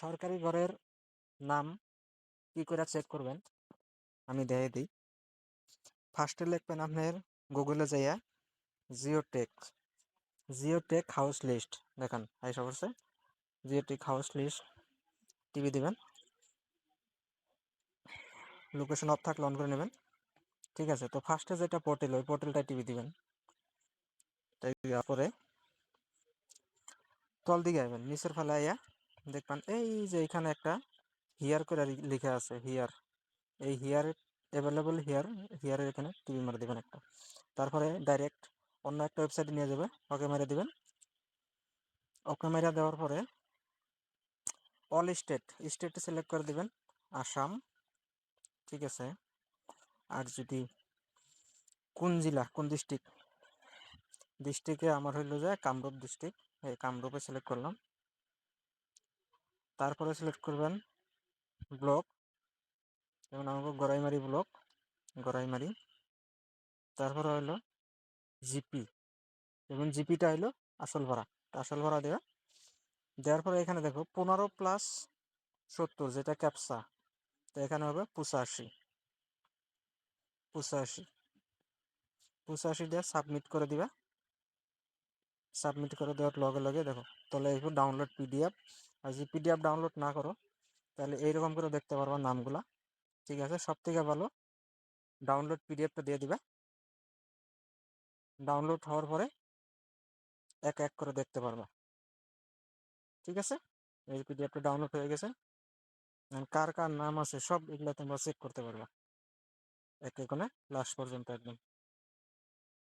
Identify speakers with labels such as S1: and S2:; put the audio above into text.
S1: সরকারি ঘরের নাম কি করে চেক করবেন? আমি দেখে দিই। ফার্স্টে লিখবেন আপনার গুগলে যাইয়া জিওটেক জিওটেক হাউস লিস্ট দেখেন, আইসা পড়ছে। জিওটেক হাউস লিস্ট টিভি দিবেন। লোকেশন অফ থাকলে অন করে নেবেন। ঠিক আছে, তো ফার্স্টে যেটা পোর্টেল ওই পোর্টেলটা টিভি দিবেন। তাই দেওয়ার পরে তল দিকে আইবেন, নিচের ফেলে আইয়া দেখবেন, এই যে এখানে একটা হিয়ার করে লিখে আছে হিয়ার এই হিয়ার অ্যাভেলেবল হিয়ার হিয়ারের এখানে টিভি মারে দেবেন একটা। তারপরে ডাইরেক্ট অন্য একটা ওয়েবসাইটে নিয়ে যাবে ওকে মেরে দিবেন। ওকে মেরে দেওয়ার পরে অল স্টেট স্টেটে সিলেক্ট করে দিবেন, আসাম, ঠিক আছে? আর যদি কোন জেলা, কোন ডিস্ট্রিক্ট ডিস্ট্রিক্টে আমার হইল যে কামরূপ ডিস্ট্রিক্ট এই কামরূপে সিলেক্ট করলাম। তারপরে সিলেক্ট করবেন ব্লক যেমন আমাকে গড়াইমারি ব্লক গড়াইমারি। তারপরে হলো জিপি এবং জিপিটা হলো আসল ভাড়া আসল ভাড়া দেওয়া দেওয়ার পরে এখানে দেখো পনেরো প্লাস সত্তর, যেটা ক্যাপসা তো এখানে হবে পঁচাশি। পঁচাশি। পঁচাশি দিয়ে সাবমিট করে দিবা। সাবমিট করে দেওয়ার লগে লগে দেখো, তাহলে একটু ডাউনলোড পিডিএফ আর যদি পিডিএফ ডাউনলোড না করো, তাহলে এইরকম করে দেখতে পারবা নামগুলা। ঠিক আছে? সব থেকে ভালো ডাউনলোড পিডিএফটা দিয়ে দিবা। ডাউনলোড হওয়ার পরে এক এক করে দেখতে পারবা। ঠিক আছে? এই পিডিএফটা ডাউনলোড হয়ে গেছে। কার কার নাম আছে, সব এগুলো তোমরা চেক করতে পারবা। এক এক লাস্ট পর্যন্ত একদম।